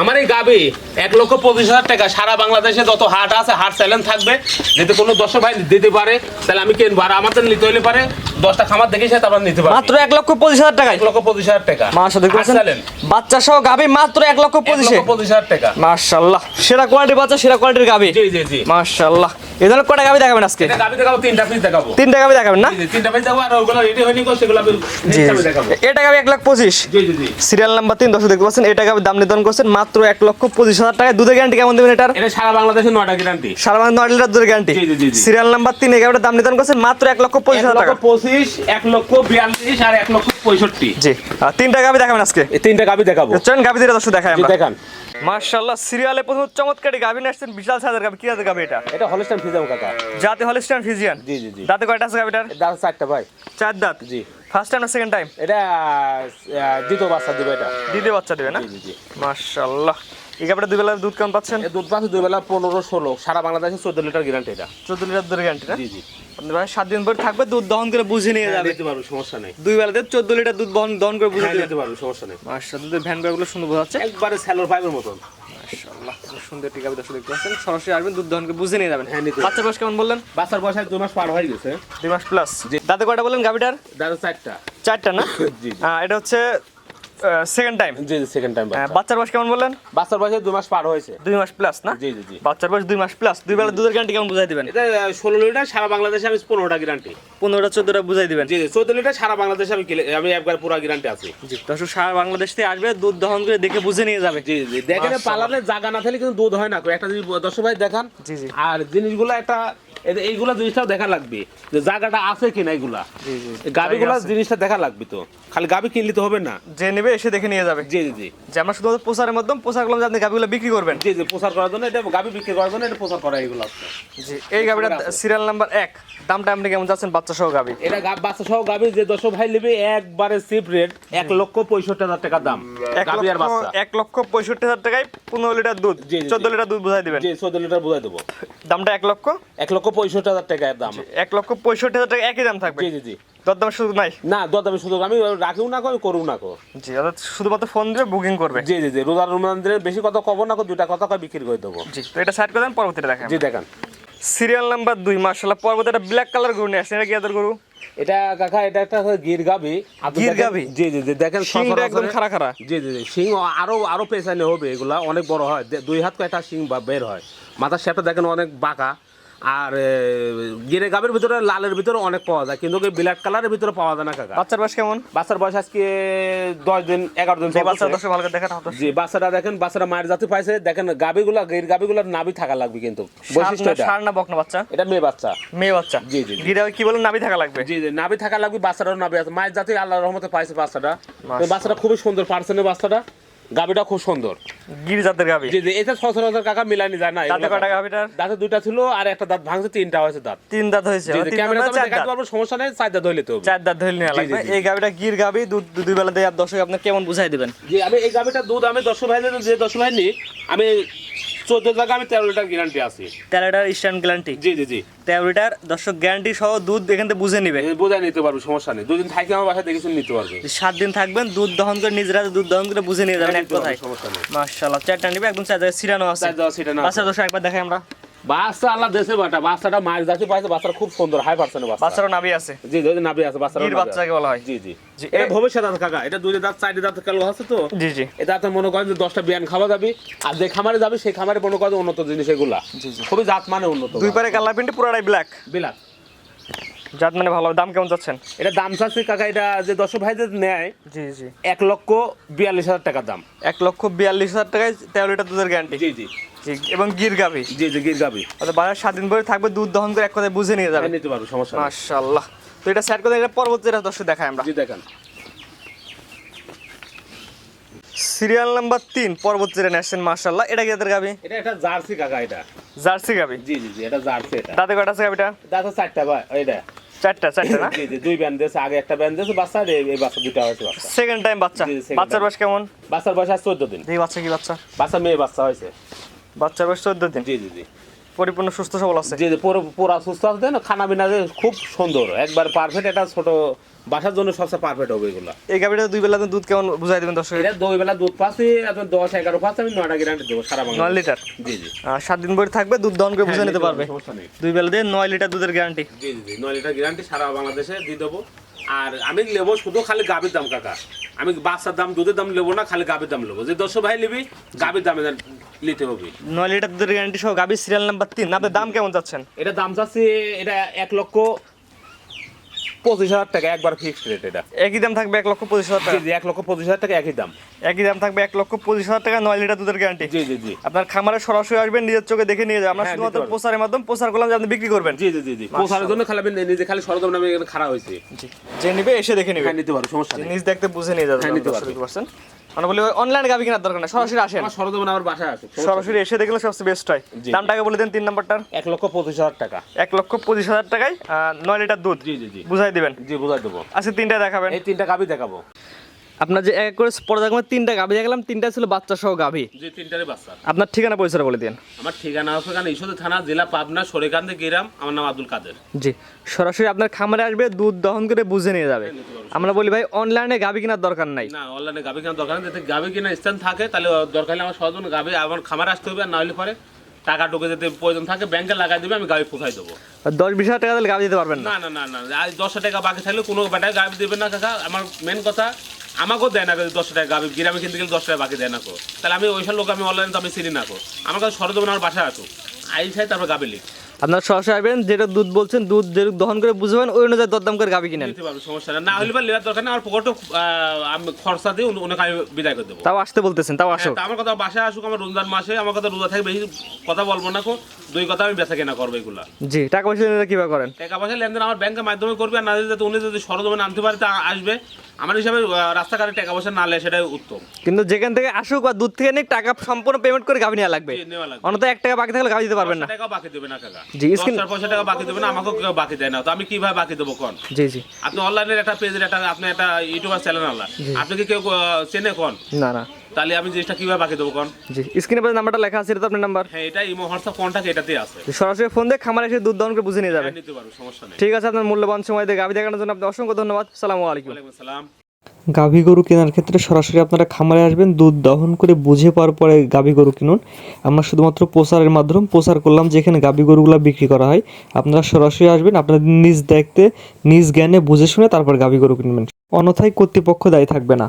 আমার এই গাবে এক লক্ষ পঁচিশ হাজার টাকা। সারা বাংলাদেশে যত হাট আছে, হাট চ্যালেঞ্জ থাকবে। যদি কোনো দর্শক ভাই দিতে পারে, তাহলে আমি কেন আমার তো নিতে হলে পারে দশটা খামার দেখে সে তারপর নিতে পারে মাত্র এক লক্ষ পঁচিশ হাজার টাকায়। এক লক্ষ পঁচিশ হাজার টাকা। মাসা দেখতে বাচ্চা সহ গাবি মাত্র এক লক্ষ পঁচিশে। পঁচিশ হাজার টাকা। মাশাল্লাহ সেরা কোয়ালিটির বাচ্চা সেরা কোয়ালিটির গাবি জি জি জি। মাশাল্লাহ এই ধরনের কটা গাবি দেখাবেন আজকে? গাবি দেখাবো তিনটা পিস দেখাবো। তিনটা গাবি দেখাবেন না? তিনটা পিস দেখাবো আর ওগুলো রেডি হয়নি গো, সেগুলো দেখাবো। এটা গাবি এক লাখ পঁচিশ। জি জি জি। সিরিয়াল নাম্বার তিন দর্শক দেখতে পাচ্ছেন এটা গাবি দাম নির্ধারণ করছেন মাত্র এক লক্ষ পঁচিশ হাজার টাকায়। দুধের গ্যারান্টি কেমন দেবেন এটার? এটা সারা বাংলাদেশে নয়টা গ্যারান্টি সারা বাংলা নয় লিটার দুধের গ্যারান্টি। সিরিয়াল নাম্বার তিন এই গাবিটার দাম নির্ধারণ করছেন মাত্র এক লক্ষ পঁচিশ হাজার টাকা। পঁচিশ এক লক্ষ বিয়াল্লিশ আর এক লক্ষ পঁয়ষট্টি। জি। তিনটা গাবি দেখাবেন আজকে? এই তিনটা গাবি দেখাবো। চলেন গাবি দিয়ে দর্শক দেখাই আমরা। দেখান। সিরিয়ালে প্রথম চমৎকার গাবি আসছেন বিশাল সাইজের গাবি। কি জাতের গাবি এটা? এটা হলস্টাইন ফিজাম কাকা। জাতে হলিস্টান ফিজিয়ান জি জি জি। দাঁতে কয়টা আছে গাবিটার? দাম চারটা ভাই। চার দাঁত? জি। ফার্স্ট টাইম না সেকেন্ড টাইম এটা দ্বিতীয় বাচ্চা দিবে এটা। দ্বিতীয় বাচ্চা দেবে না? মাশাআল্লাহ। এই গাবিটা দুই বেলা দুধ কেমন পাচ্ছেন? দুধ পাচ্ছে দুই বেলা পনেরো ষোলো। সারা বাংলাদেশে চোদ্দ লিটার গ্যারান্টি এটা। চোদ্দ লিটার দুধের গ্যারান্টি না? জি জি। ভাই সাত দিন পর থাকবে দুধ দহন করে বুঝে নিয়ে যাবে। দিতে পারব সমস্যা নেই। দুই বেলাতে চোদ্দ লিটার দুধ বহন দহন করে বুঝে হ্যাঁ দিতে পারব সমস্যা নেই। মাশাআল্লাহ দুধের ভ্যানগুলো সুন্দর বোঝাচ্ছে একবারে স্যালোর ফাইভের মতন। মাশাআল্লাহ খুব সুন্দর টিকা দর্শক দেখতে পাচ্ছেন সরাসরি আসবেন দুধ দহনকে বুঝে নিয়ে যাবেন। হ্যাঁ, বাচ্চা বয়স কেমন বললেন? বাচ্চার বয়স দুই মাস পার হয়ে গেছে। দুই মাস প্লাস দাদা কয়টা বললেন গাবিটার দাদা চারটা। চারটা না? জি। হ্যাঁ, এটা হচ্ছে সেকেন্ড টাইম জি জি সেকেন্ড টাইম বাচ্চার বয়স কেমন বললেন? বাচ্চার বয়সে দুই মাস পার হয়েছে। দুই মাস প্লাস না? জি জি জি। বাচ্চার বয়স দুই মাস প্লাস দুই বেলা দুধের গ্যারান্টি কেমন বুঝাই দিবেন? এটা ষোলো লিটার সারা বাংলাদেশে আমি পনেরোটা গ্যারান্টি পনেরোটা চোদ্দটা বুঝাই দিবেন। জি জি চোদ্দ লিটার সারা বাংলাদেশে আমি আমি একবার পুরো গ্যারান্টি আছি। জি দর্শক সারা বাংলাদেশ থেকে আসবে দুধ দহন করে দেখে বুঝে নিয়ে যাবে। জি জি দেখেন। পালালে জায়গা না থাকলে কিন্তু দুধ হয় না। একটা যদি দর্শক ভাই দেখান। জি, জি। আর জিনিসগুলো একটা এইগুলা জিনিসটাও দেখা লাগবে যে জায়গাটা আছে কিনা এগুলা। গাবিগুলা জিনিসটা দেখা লাগবে তো। খালি গাবি কিনলে তো হবে না। যে নেবে এসে দেখে নিয়ে যাবে। জি জি জি। যে আমরা শুধুমাত্র প্রচারের মাধ্যমে প্রচার করলাম যে আপনি গাভিগুলো বিক্রি করবেন। জি জি প্রচার করার জন্য এটা গাবি বিক্রি করার জন্য এটা প্রচার করা এগুলো আছে। জি এই গাভিটা সিরিয়াল নাম্বার এক। দামটা আপনি কেমন যাচ্ছেন বাচ্চা সহ গাভি এটা গাব বাচ্চা সহ গাবি যে দশ ভাই নেবে একবারে চিপ রেট এক লক্ষ পঁয়ষট্টি হাজার টাকা দাম। এক গাবি আর লক্ষ বাচ্চা। এক লক্ষ পঁয়ষট্টি হাজার টাকায় পনেরো লিটার দুধ চোদ্দ। লিটার দুধ বুঝাই দিবেন। জি চোদ্দ লিটার বুঝাই দেবো। দামটা এক লক্ষ? এক লক্ষ পঁয়ষট্টি হাজার টাকা দাম। এক লক্ষ পঁয়ষট্টি হাজার টাকা একই দাম থাকবে? জি জি সুযোগ নাই? না দরদামি শুধু আমি রাখিও না করুও না কো জি অর্থাৎ শুধুমাত্র ফোন দিয়ে বুকিং করবে? জি জি জি রোজার বেশি কথা কব না কো দুটা কথা বিক্রি করে দেবো। জি তো এটা সাইড করে দেন পরবর্তীটা দেখেন। জি দেখান। সিরিয়াল নাম্বার দুই মার্শাল্লাহ পরবর্তী একটা ব্ল্যাক কালার গরু নিয়ে আসছেন এটা কি আদর গরু? এটা কাকা এটা একটা গির গাবি গির গাভী? জি জি জি দেখেন শিংটা একদম খাড়া খাড়া। জি জি জি শিং আরও আরও পেছানে হবে এগুলা অনেক বড় হয়। দুই হাত কয়টা শিং বা- বের হয়। মাথার শেপটা দেখেন অনেক বাঁকা। আর গিরে গাবের ভিতরে লালের ভিতরে অনেক পাওয়া যায় কিন্তু ব্ল্যাক কালারের ভিতরে পাওয়া যায় না কাকা। বাচ্চার বয়স কেমন? বাচ্চার বয়স আজকে দশ দিন এগারো দিন এই বাচ্চার ভালো দেখেন জি বাচ্চাটা দেখেন বাচ্চাটা মায়ের জাতি পাইছে। দেখেন গাবিগুলা গির গাবিগুলার নাভি থাকা লাগবে কিন্তু। বৈশিষ্ট্য সার না বকনা বাচ্চা? এটা মেয়ে বাচ্চা। মেয়ে বাচ্চা। জি, জি। গিরা কি বলেন নাভি থাকা লাগবে? জি জি নাভি থাকা লাগবে বাচ্চাটারও নাভি আছে। মায়ের জাতি আল্লাহর রহমতে পাইছে বাচ্চাটা। বাচ্চাটা খুবই সুন্দর পার্সেন্টের বাচ্চাটা। গাবিটা খুব সুন্দর। গির জাতের গাবি? জি জি এটা সচরাচর কাকা মিলানি যায় না দাঁতে কাটা গাবিটার? দাঁতে দুইটা ছিল আর একটা দাঁত ভাঙছে তিনটা হয়েছে দাঁত। তিন দাঁত হয়েছে জি ক্যামেরা চার দেখাতে পারব সমস্যা নেই চার দাঁত হইলে তো চার দাঁত ধরে না লাগবে। এই গাবিটা গির গাবি দুধ দুই বেলা দিয়ে আর দর্শক আপনি কেমন বুঝাই দিবেন? জি আমি এই গাবিটা দুধ আমি দর্শক ভাইদের যে দর্শক ভাই নি আমি চোদ্দ আমি তেরো লিটার গ্যারান্টি আছি। তেরো লিটার গ্যারান্টি জি জি জি। তেরো লিটার দর্শক গ্যারান্টি সহ দুধ এখান থেকে বুঝে নিবে। বুঝে নিতে পারবে সমস্যা নেই। দুদিন থাকি আমার বাসায় দেখেছেন নিতে পারবে। সাত দিন থাকবেন দুধ দহন করে নিজেরা দুধ দহন করে বুঝে নিয়ে যাবেন এক নিতে কথায় মাশাআল্লাহ চারটা নিবে একদম চার জায়গায় সিরানো আছে। বাচ্চা একবার দেখাই আমরা। বাচ্চা আল্লাহ দেশে বাটা বাচ্চাটা মায়ের জাতি পাইছে বাচ্চাটা খুব সুন্দর হাই পার্সেন্ট বাচ্চা। বাচ্চারও নাভি আছে। জি আছে বাচ্চাটা গির বাচ্চাকে বলা হয়। জি জি। এটা ভবিষ্যৎ আছে কাকা এটা দুই দাঁত দাঁত কালো আছে তো? জি জি। এটা তো মনে করেন যে দশটা বিয়ান খাওয়া যাবে আর যে খামারে যাবে সেই খামারে মনে করেন উন্নত জিনিস এগুলা। জি, জি। খুবই জাত মানে উন্নত দুই পারে কালার প্রিন্ট পুরাটাই ব্ল্যাক বিলাত জাত মানে ভালো দাম কেমন যাচ্ছেন এটা দাম চাচ্ছে কাকা এটা যে দশ ভাই যে নেয় জি জি। এক লক্ষ বিয়াল্লিশ হাজার টাকার দাম। এক লক্ষ বিয়াল্লিশ হাজার টাকায় তেরো লিটার দুধের গ্যারান্টি জি জি। এবং গির গাবি জি জি গির গাবি অর্থাৎ বাজার সাত দিন পরে থাকবে দুধ দহন করে এক কথায় বুঝে নিয়ে যাবে। নিতে পারব সমস্যা মাশাআল্লাহ। তো এটা সেট করে এটা পরবর্তী এটা দর্শক দেখাই আমরা। জি দেখেন। সিরিয়াল নাম্বার তিন পরবর্তী এটা আসছেন মাশাআল্লাহ। এটা কি জাতের গাবি এটা একটা জার্সি কাকা এটা। জার্সি গাবি জি জি জি এটা জার্সি এটা। দাঁতে কয়টা আছে গাবিটা চারটা ভাই এটা চারটা চারটা না? জি জি দুই ব্যান্ড দিয়েছে আগে একটা ব্যান্ড দিয়েছে বাচ্চা এই বাচ্চা দুটা হয়েছে বাচ্চা। সেকেন্ড টাইম বাচ্চা। বাচ্চার বয়স কেমন? বাচ্চার বয়স আজ চোদ্দ দিন। এই বাচ্চা কি বাচ্চা? বাচ্চা মেয়ে বাচ্চা হয়েছে। বাচ্চার বয়স চোদ্দ দিন। জি জি জি। পরিপূর্ণ সুস্থ সবল আছে? যে পুরো পুরা সুস্থ আছে না খানা বিনা খুব সুন্দর। একবার পারফেক্ট এটা ছোট বাসার জন্য সবচেয়ে পারফেক্ট হবে এগুলা। এই গাভিটা দুই বেলা দুধ কেমন বুঝাই দেবেন দর্শক? এটা দুই বেলা দুধ পাচ্ছি আপনি দশ এগারো পাচ্ছি আমি নয়টা গ্যারান্টি দেবো সারা বাংলা নয় লিটার? জি জি। সাত দিন ভরে থাকবে দুধ দহন করে বুঝে হ্যাঁ, নিতে পারবে। দুই বেলা দিয়ে নয় লিটার দুধের গ্যারান্টি জি জি নয় লিটার গ্যারান্টি সারা বাংলাদেশে দিয়ে দেবো। আর আমি নেব শুধু খালি গাভীর দাম কাকা। আমি বাচ্চার দাম দুধের দাম নেব না খালি গাভীর দাম নেব। যে দশ ভাই নিবি গাভীর দামে নিতে হবে। নয় লিটার দুধের গ্যারান্টি সহ গাভীর সিরিয়াল নাম্বার তিন। আপনার দাম কেমন যাচ্ছেন এটা দাম যাচ্ছে এটা এক লক্ষ পঁচিশ হাজার টাকা একবার ফিক্সড রেট এটা। একই দাম থাকবে এক লক্ষ পঁচিশ হাজার টাকা। জি এক লক্ষ পঁচিশ হাজার টাকা একই দাম। একই দাম থাকবে এক লক্ষ পঁচিশ হাজার টাকা নয় লিটার দুধের গ্যারান্টি জি জি জি। আপনার খামারে সরাসরি আসবেন নিজের চোখে দেখে নিয়ে যাবেন। আমরা হ্যাঁ, শুধুমাত্র প্রচারের মাধ্যমে প্রচার করলাম যে আপনি বিক্রি করবেন। জি জি জি জি। প্রচারের জন্য খালি নিজে খালি সরদম নামে এখানে খারাপ হয়েছে। জি। যে নিবে এসে দেখে নিবে। হ্যাঁ নিতে পারো সমস্যা নিজ দেখতে বুঝে নিয়ে যাবেন হ্যাঁ, নিতে। পারছেন মানে বলি অনলাইনে গাবি কেনার দরকার নেই সরাসরি আসেন। আমার সরদম আমার বাসায় আছে সরাসরি এসে দেখলে সবচেয়ে বেস্ট হয়। দামটাকে বলে দেন তিন নাম্বারটার। এক লক্ষ পঁচিশ হাজার টাকা। এক লক্ষ পঁচিশ হাজার টাকায় নয় লিটার দুধ। জি জি জি। বুঝাই দিবেন। জি বুঝাই দেবো। আজকে তিনটা দেখাবেন। এই তিনটা গাবি দেখাবো। আপনার যে এক করে পর্যায়ক্রমে তিনটা গাভী দেখলাম তিনটা ছিল বাচ্চা সহ গাভী। যে তিনটারই বাচ্চা। আপনার ঠিকানা পরিচয় বলে দিন। আমার ঠিকানা আছে এখানে ঈশ্বরদী থানা জেলা পাবনা সরেকান্দি গ্রাম। আমার নাম আব্দুল কাদের। জি সরাসরি আপনার খামারে আসবে দুধ দহন করে বুঝে নিয়ে যাবে। আমরা বলি ভাই অনলাইনে গাভী কেনার দরকার নাই। না অনলাইনে গাভী কেনার দরকার নেই। যদি গাভী কেনার স্থান থাকে তাহলে দরকার হলে আমার সহজন গাভী আমার খামারে আসতে হবে আর না হলে পরে টাকা ঢুকে যেতে প্রয়োজন থাকে ব্যাংকে লাগাই দেবে আমি গাভি পোষাই দেবো। দশ বিশ হাজার টাকা দিলে গাভি দিতে পারবেন না? না না না আজ দশশো টাকা বাকি থাকলে কোনো বেটায় গাভি দেবে না কাকা। আমার মেন কথা আমাকেও দেয় না দশশো টাকা গাভি গ্রামে কিনতে গেলে দশ টাকা বাকি দেয় না কো তাহলে আমি ওইসব লোক আমি অনলাইনে তো আমি চিনি না কো আমার কাছে সরদেবেন আমার বাসায় আসুক আই চাই তারপর গাভি লিখ। আপনার সরাসরি আসবেন যেটা দুধ বলছেন দুধ যে দহন করে বুঝবেন ওই অনুযায়ী দরদাম করে গাভি কিনেন। সমস্যা না হলে বা লেবার দরকার নেই আমার পকেটও আমি খরচা দিয়ে ওনাকে আমি বিদায় করে দেবো। তাও আসতে বলতেছেন তাও আসো। হ্যাঁ, আমার কথা বাসায় আসুক আমার রমজান মাসে আমার কথা রোজা থেকে বেশি কথা বলব না কো দুই কথা আমি বেচা কেনা করব এগুলা। জি টাকা পয়সা কীভাবে করেন? টাকা পয়সা লেনদেন আমার ব্যাংকের মাধ্যমে করবে আর না যদি উনি যদি সরজমে আনতে পারে তা আসবে। আমার হিসাবে রাস্তাঘাটে টাকা পয়সা না লে সেটাই উত্তম। কিন্তু যেখান থেকে আসুক বা দূর থেকে নিক টাকা সম্পূর্ণ পেমেন্ট করে গাভি নেওয়া লাগবে। অন্য তো অন্তত এক টাকা বাকি থাকলে গাভি দিতে পারবেন না। টাকা বাকি দেবে না কাকা। জি, স্ক্রিন- পয়সা টাকা বাকি দেবে না আমাকেও কেউ বাকি দেয় না। তো আমি কীভাবে বাকি দেবো কোন? জি জি। আপনি অনলাইনের একটা পেজের একটা আপনি একটা ইউটিউবার চ্যানেল আলাদা আপনি কি কেউ চেনে কোন? না না। তাহলে আমি জিনিসটা কীভাবে বাকি দেবো কোন? জি স্ক্রিনে পাশে নাম্বারটা লেখা আছে এটা তো আপনার নাম্বার হ্যাঁ এটা ইমো হোয়াটসঅ্যাপ কন্ট্যাক্ট এটাতেই আছে। সরাসরি ফোন দিয়ে খামারে এসে দুধ দহন করে বুঝে নিয়ে যাবে। নিতে পারব সমস্যা নেই। ঠিক আছে আপনার মূল্যবান সময় দিয়ে গাভি দেখানোর জন্য আপনি অসংখ্য ধন্যবাদ। সালামু আলাইকুম। ওয়ালাইকুম আসসালাম। গাভী গরু কেনার ক্ষেত্রে সরাসরি আপনারা খামারে আসবেন দুধ দহন করে বুঝে পাওয়ার পরে গাভী গরু কিনুন। আমরা শুধুমাত্র প্রচারের মাধ্যমে প্রচার করলাম যে এখানে গাভী গরুগুলো বিক্রি করা হয়। আপনারা সরাসরি আসবেন আপনাদের নিজ দেখতে নিজ জ্ঞানে বুঝে শুনে তারপর গাভী গরু কিনবেন। অন্যথায় কর্তৃপক্ষ দায়ী থাকবে না।